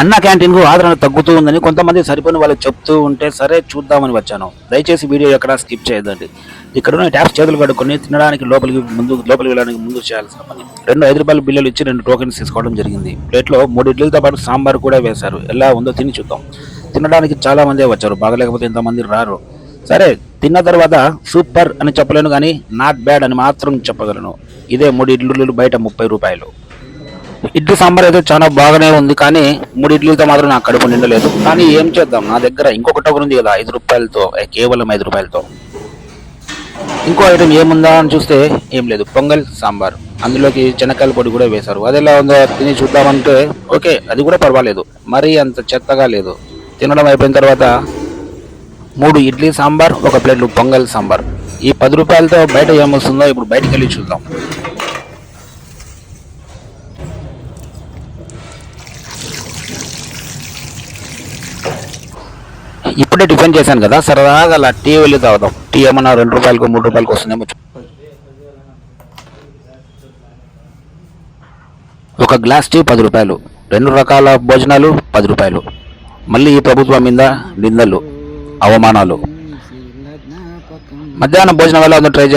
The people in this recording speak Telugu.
అన్న క్యాంటీన్కు ఆదరణ తగ్గుతూ ఉందని కొంతమంది సరిపోయిన వాళ్ళు చెప్తూ ఉంటే సరే చూద్దామని వచ్చాను. దయచేసి వీడియో ఎక్కడ స్కిప్ చేయదండి ఇక్కడ ఉన్న ట్యాప్స్ చేతులు కడుక్కొని తినడానికి లోపలికి ముందు లోపలికి వెళ్ళడానికి ముందు చేయాల్సిన పని. రెండు ఐదు రూపాయల బిల్లులు ఇచ్చి రెండు టోకెన్స్ తీసుకోవడం జరిగింది. ప్లేట్లో మూడు ఇడ్లీలతో పాటు సాంబార్ కూడా వేశారు. ఎలా ఉందో తిని చూద్దాం. తినడానికి చాలా మందే వచ్చారు. బాగలేకపోతే ఇంతమంది రారు. సరే తిన్న తర్వాత సూపర్ అని చెప్పలేను కానీ నాట్ బ్యాడ్ అని మాత్రం చెప్పగలను. ఇదే మూడు ఇడ్లు బయట ముప్పై రూపాయలు. ఇడ్లీ సాంబార్ అయితే చాలా బాగానే ఉంది కానీ మూడు ఇడ్లీలతో మాత్రం నాకు కడుపు నిండలేదు. కానీ ఏం చేద్దాం? నా దగ్గర ఇంకొకటి టోకెన్ ఉంది కదా ఐదు రూపాయలతో కేవలం ఐదు రూపాయలతో. ఇంకో ఐటమ్ ఏముందా అని చూస్తే ఏం లేదు పొంగల్ సాంబార్. అందులోకి చెనక్కాయల పొడి కూడా వేశారు. అది ఎలా ఉందో తిని చూద్దామంటే ఓకే అది కూడా పర్వాలేదు. మరీ అంత చెత్తగా లేదు. తినడం అయిపోయిన తర్వాత మూడు ఇడ్లీ సాంబార్ ఒక ప్లేట్ పొంగల్ సాంబార్. ఈ పది రూపాయలతో బయట ఏమొస్తుందో ఇప్పుడు బయటికి వెళ్ళి చూద్దాం. ఇప్పుడే టిఫిన్ చేశాను కదా సరదాగా అలా టీ వెళ్ళి తాగుదాం. టీ ఏమన్నా రెండు రూపాయలకు మూడు రూపాయలకు వస్తుందేమో ఒక గ్లాస్ టీ పది రూపాయలు రెండు రకాల భోజనాలు పది రూపాయలు. మళ్ళీ ఈ ప్రభుత్వం మీద నిందలు అవమానాలు. మధ్యాహ్నం భోజనం వల్ల ట్రై చేద్దాం.